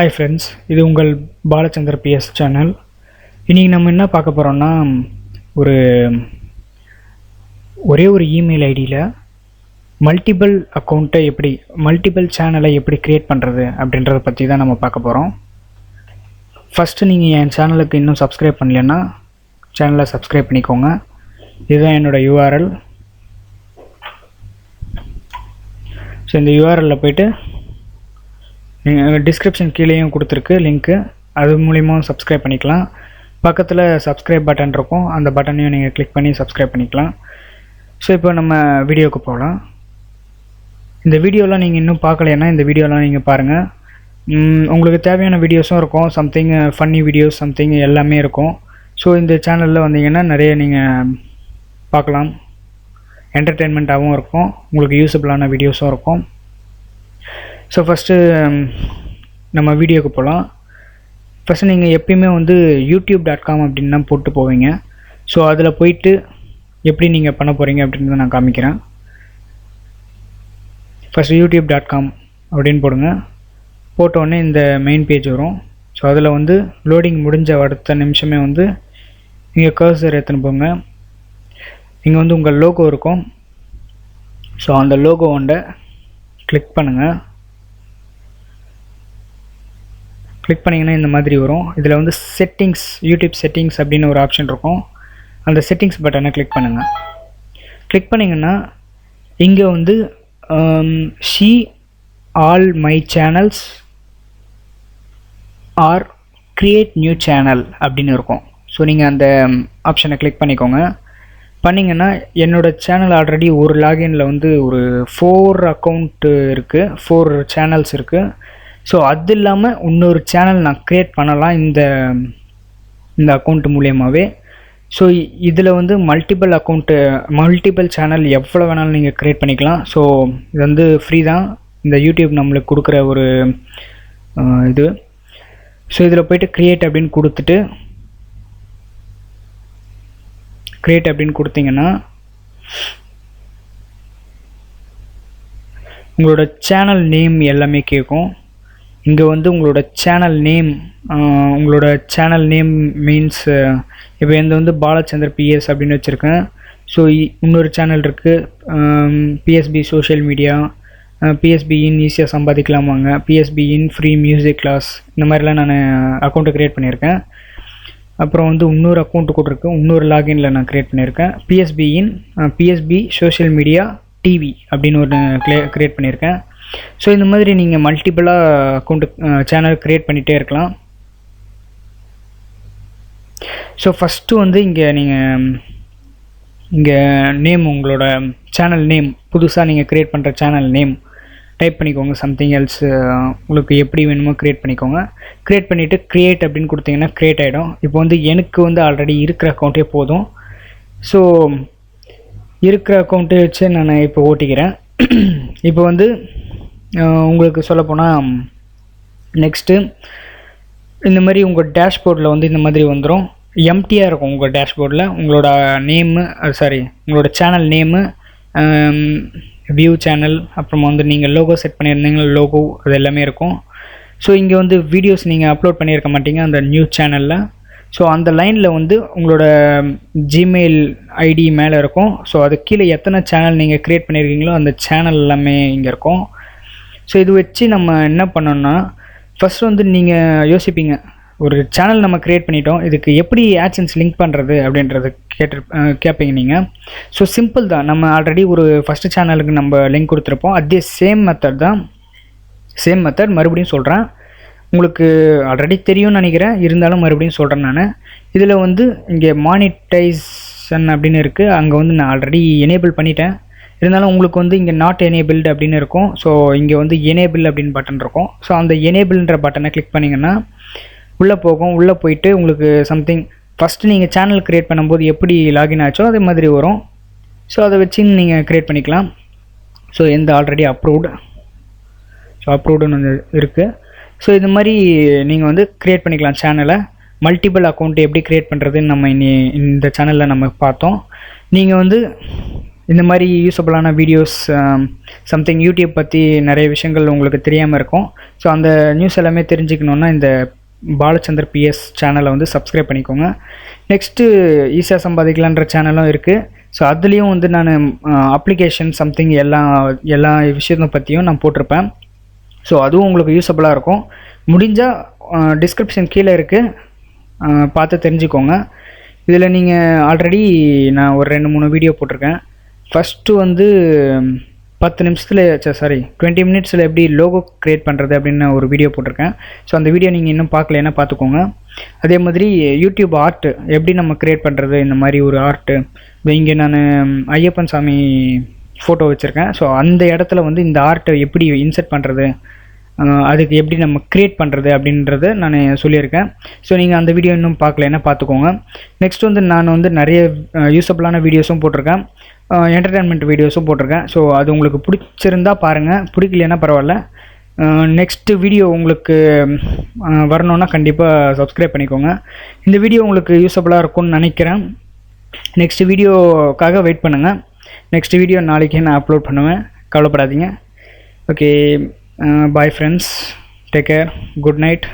Hi friends இது உங்கள் Balachander PS channel இன்றைக்கி நம்ம என்ன பார்க்க போகிறோம்னா ஒரு ஒரே ஒரு இமெயில் ஐடியில் மல்டிபிள் அக்கௌண்ட்டை எப்படி மல்டிபிள் சேனலை எப்படி க்ரியேட் பண்ணுறது அப்படின்றத பற்றி தான் நம்ம பார்க்க போகிறோம் ஃபஸ்ட்டு நீங்கள் என் சேனலுக்கு இன்னும் சப்ஸ்கிரைப் பண்ணலன்னா சேனலை சப்ஸ்கிரைப் பண்ணிக்கோங்க. இதுதான் என்னோடய யூஆர்எல் ஸோ இந்த யூஆர்எல்லில் போயிட்டு டிஸ்கிரிப்ஷன் கீழேயும் கொடுத்துருக்கு லிங்க்கு அது மூலியமாக சப்ஸ்கிரைப் பண்ணிக்கலாம். பக்கத்தில் சப்ஸ்கிரைப் பட்டன் இருக்கும். அந்த பட்டனையும் நீங்கள் கிளிக் பண்ணி சப்ஸ்கிரைப் பண்ணிக்கலாம். ஸோ இப்போ நம்ம வீடியோவுக்கு போகலாம். இந்த வீடியோலாம் நீங்கள் இன்னும் பார்க்கலைன்னா இந்த வீடியோலாம் நீங்கள் பாருங்கள் உங்களுக்கு தேவையான வீடியோஸும் இருக்கும். சம்திங் ஃபன்னி வீடியோஸ் சம்திங் எல்லாமே இருக்கும். ஸோ இந்த சேனலில் வந்தீங்கன்னா நிறைய நீங்கள் பார்க்கலாம். என்டர்டெயின்மெண்ட்டாகவும் இருக்கும். உங்களுக்கு யூஸ்ஃபுல்லான வீடியோஸும் இருக்கும். ஸோ ஃபஸ்ட்டு um, நம்ம வீடியோக்கு போகலாம் ஃபஸ்ட்டு நீங்கள் எப்பயுமே வந்து யூடியூப் டாட் காம் அப்படின்னு தான் போட்டு போவீங்க. ஸோ அதில் போயிட்டு எப்படி நீங்கள் பண்ண போகிறீங்க அப்படின்றத நான் காமிக்கிறேன். ஃபஸ்ட்டு யூடியூப் டாட் காம் அப்படின்னு போடுங்க. போட்ட உடனே இந்த மெயின் பேஜ் வரும். ஸோ அதில் வந்து லோடிங் முடிஞ்ச அடுத்த நிமிஷமே வந்து நீங்கள் கர்சர் எடுத்துன்னு போங்க. இங்கே வந்து உங்கள் லோகோ இருக்கும். ஸோ அந்த லோகோ ஒன்றை கிளிக் பண்ணுங்கள் கிளிக் பண்ணிங்கன்னா இந்த மாதிரி வரும். இதில் வந்து செட்டிங்ஸ் யூடியூப் செட்டிங்ஸ் அப்படின்னு ஒரு ஆப்ஷன் இருக்கும். அந்த செட்டிங்ஸ் பட்டனை கிளிக் பண்ணுங்கள் கிளிக் பண்ணிங்கன்னா இங்கே வந்து see all my channels or create new channel அப்படின்னு இருக்கும். ஸோ நீங்கள் அந்த um, ஆப்ஷனை கிளிக் பண்ணிக்கோங்க. பண்ணிங்கன்னா என்னோடய சேனல் ஆல்ரெடி ஒரு லாகின்ல வந்து ஒரு ஃபோர் அக்கௌண்ட்டு இருக்குது ஃபோர் சேனல்ஸ் இருக்குது ஸோ அது இல்லாமல் இன்னொரு சேனல் நான் க்ரியேட் பண்ணலாம் இந்த இந்த அக்கௌண்ட் மூலியமாகவே ஸோ இதில் வந்து மல்டிபிள் அக்கௌண்ட்டு மல்டிபிள் சேனல் எவ்வளோ வேணாலும் நீங்கள் க்ரியேட் பண்ணிக்கலாம். ஸோ இது வந்து ஃப்ரீ தான். இந்த யூடியூப் நம்மளுக்கு கொடுக்குற ஒரு இது. ஸோ இதில் போயிட்டு க்ரியேட் அப்படின்னு கொடுத்துட்டு க்ரியேட் அப்படின்னு கொடுத்தீங்கன்னா உங்களோட சேனல் நேம் எல்லாமே கேட்கும். இங்கே வந்து உங்களோட சேனல் நேம் உங்களோட சேனல் நேம் மீன்ஸ் இப்போ எந்த வந்து பாலச்சந்தர் பிஎஸ் அப்படின்னு வச்சுருக்கேன். ஸோ இன்னொரு சேனல் இருக்குது பிஎஸ்பி சோஷியல் மீடியா பிஎஸ்பியின் ஈஸியாக சம்பாதிக்கலாமாங்க. பிஎஸ்பியின் ஃப்ரீ மியூசிக் கிளாஸ் இந்த மாதிரிலாம் நான் அக்கௌண்ட்டை க்ரியேட் பண்ணியிருக்கேன். அப்புறம் வந்து இன்னொரு அக்கௌண்ட்டு கூட இருக்குது இன்னொரு லாகின்ல நான் க்ரியேட் பண்ணியிருக்கேன். பிஎஸ்பியின் பிஎஸ்பி சோஷியல் மீடியா டிவி அப்படின்னு ஒரு க்ரியேட் பண்ணியிருக்கேன். ஸோ இந்த மாதிரி நீங்கள் மல்டிபிளாக அக்கௌண்ட் சேனல் க்ரியேட் பண்ணிகிட்டே இருக்கலாம். ஸோ ஃபஸ்ட்டு வந்து இங்கே நீங்கள் இங்கே நேம் உங்களோட சேனல் நேம் புதுசாக நீங்கள் க்ரியேட் பண்ணுற சேனல் நேம் டைப் பண்ணிக்கோங்க. சம்திங் எல்ஸ் உங்களுக்கு எப்படி வேணுமோ க்ரியேட் பண்ணிக்கோங்க. க்ரியேட் பண்ணிவிட்டு க்ரியேட் அப்படின்னு கொடுத்தீங்கன்னா க்ரியேட் ஆகிடும் இப்போ வந்து எனக்கு வந்து ஆல்ரெடி இருக்கிற அக்கௌண்ட்டே போதும். ஸோ இருக்கிற அக்கௌண்ட்டே வச்சு நான் இப்போ ஓட்டிக்கிறேன். இப்போ வந்து உங்களுக்கு சொல்லப்போனால் நெக்ஸ்ட்டு இந்த மாதிரி உங்கள் டேஷ்போர்டில் வந்து இந்த மாதிரி வந்துடும் எம்டியாக இருக்கும் உங்கள் டேஷ்போர்டில் உங்களோட நேமு சாரி உங்களோட சேனல் நேமு வியூ சேனல் அப்புறமா வந்து நீங்கள் லோகோ செட் பண்ணியிருந்தீங்க லோகோ அது எல்லாமே இருக்கும். ஸோ இங்கே வந்து வீடியோஸ் நீங்கள் அப்லோட் பண்ணியிருக்க மாட்டீங்க அந்த நியூ சேனலில் ஸோ அந்த லைனில் வந்து உங்களோட ஜிமெயில் ஐடி மேலே இருக்கும். ஸோ அது கீழே எத்தனை சேனல் நீங்கள் க்ரியேட் பண்ணியிருக்கீங்களோ அந்த சேனல் எல்லாமே இங்கே இருக்கும். ஸோ இது வச்சு நம்ம என்ன பண்ணோன்னா ஃபஸ்ட் வந்து நீங்கள் யோசிப்பீங்க. ஒரு சேனல் நம்ம க்ரியேட் பண்ணிட்டோம். இதுக்கு எப்படி ஆட்சன்ஸ் லிங்க் பண்ணுறது அப்படின்றது கேட்டு கேட்பீங்க நீங்கள் ஸோ சிம்பிள் தான். நம்ம ஆல்ரெடி ஒரு ஃபஸ்ட்டு சேனலுக்கு நம்ம லிங்க் கொடுத்துருப்போம். அதே சேம் மெத்தட் தான். சேம் மெத்தட் மறுபடியும் சொல்கிறேன் உங்களுக்கு ஆல்ரெடி தெரியும்னு நினைக்கிறேன். இருந்தாலும் மறுபடியும் சொல்கிறேன் நான். இதில் வந்து இங்கே மானிட்டைசன் அப்படின்னு இருக்குது அங்கே வந்து நான் ஆல்ரெடி எனேபிள் பண்ணிட்டேன். இருந்தாலும் உங்களுக்கு வந்து இங்கே நாட் எனேபிள்டு அப்படின்னு இருக்கும். ஸோ இங்கே வந்து எனேபிள் அப்படின்னு பட்டன் இருக்கும். ஸோ அந்த எனேபிள்ன்ற பட்டனை கிளிக் பண்ணிங்கன்னா உள்ளே போகும். உள்ளே போயிட்டு உங்களுக்கு சம்திங் ஃபஸ்ட்டு நீங்கள் சேனல் க்ரியேட் பண்ணும்போது எப்படி லாகின் ஆச்சோ அதே மாதிரி வரும். ஸோ அதை வச்சு நீங்கள் க்ரியேட் பண்ணிக்கலாம். ஸோ எந்த ஆல்ரெடி அப்ரூவ்டு ஸோ அப்ரூவ்டுன்னு வந்து இருக்குது ஸோ இது மாதிரி நீங்கள் வந்து க்ரியேட் பண்ணிக்கலாம் சேனலை மல்டிபிள் அக்கௌண்ட் எப்படி க்ரியேட் பண்ணுறதுன்னு நம்ம இனி இந்த சேனலில் நம்ம பார்த்தோம். நீங்கள் வந்து இந்த மாதிரி யூஸபுளான வீடியோஸ் சம்திங் யூடியூப் பற்றி நிறைய விஷயங்கள் உங்களுக்கு தெரியாமல் இருக்கும். ஸோ அந்த நியூஸ் எல்லாமே தெரிஞ்சுக்கணுன்னா இந்த பாலச்சந்தர் பிஎஸ் சேனலை வந்து சப்ஸ்கிரைப் பண்ணிக்கோங்க. நெக்ஸ்ட்டு ஈஸியாக சம்பாதிக்கலான்ற சேனலும் இருக்குது ஸோ அதுலேயும் வந்து நான் அப்ளிகேஷன் சம்திங் எல்லா எல்லா விஷயத்தை பற்றியும் நான் போட்டிருப்பேன். ஸோ அதுவும் உங்களுக்கு யூஸபுளாக இருக்கும். முடிஞ்சால் டிஸ்கிரிப்ஷன் uh, கீழே இருக்குது uh, பார்த்து தெரிஞ்சுக்கோங்க. இதில் நீங்கள் ஆல்ரெடி நான் ஒரு ரெண்டு மூணு வீடியோ போட்டிருக்கேன். ஃபஸ்ட்டு வந்து பத்து நிமிஷத்தில் சாரி டுவெண்ட்டி மினிட்ஸில் எப்படி லோகோ க்ரியேட் பண்ணுறது அப்படின்னு ஒரு வீடியோ போட்டிருக்கேன். ஸோ அந்த வீடியோ நீங்கள் இன்னும் பார்க்கலன்னா பார்த்துக்கோங்க. அதே மாதிரி யூடியூப் ஆர்ட்டு எப்படி நம்ம க்ரியேட் பண்ணுறது இந்த மாதிரி ஒரு ஆர்ட்டு இங்கே நான் ஐயப்பன் சாமி ஃபோட்டோ வச்சுருக்கேன். ஸோ அந்த இடத்துல வந்து இந்த ஆர்ட்டை எப்படி இன்சர்ட் பண்ணுறது அதுக்கு எப்படி நம்ம க்ரியேட் பண்ணுறது அப்படின்றத நான் சொல்லியிருக்கேன். ஸோ நீங்கள் அந்த வீடியோ இன்னும் பார்க்கலன்னா பார்த்துக்கோங்க. நெக்ஸ்ட் வந்து நான் வந்து நிறைய யூஸபிளான வீடியோஸும் போட்டிருக்கேன். என்டர்டெயின்மெண்ட் வீடியோஸும் போட்டிருக்கேன். ஸோ அது உங்களுக்கு பிடிச்சிருந்தா பாருங்கள் பிடிக்கலன்னா பரவாயில்ல. நெக்ஸ்ட்டு வீடியோ உங்களுக்கு வரணுன்னா கண்டிப்பாக சப்ஸ்கிரைப் பண்ணிக்கோங்க. இந்த வீடியோ உங்களுக்கு யூஸபுளாக இருக்கும்னு நினைக்கிறேன். நெக்ஸ்ட் வீடியோக்காக வெயிட் பண்ணுங்கள் நெக்ஸ்ட் வீடியோ நாளைக்கே நான் அப்லோட் பண்ணுவேன். கவலைப்படாதீங்க. Okay bye friends take care good night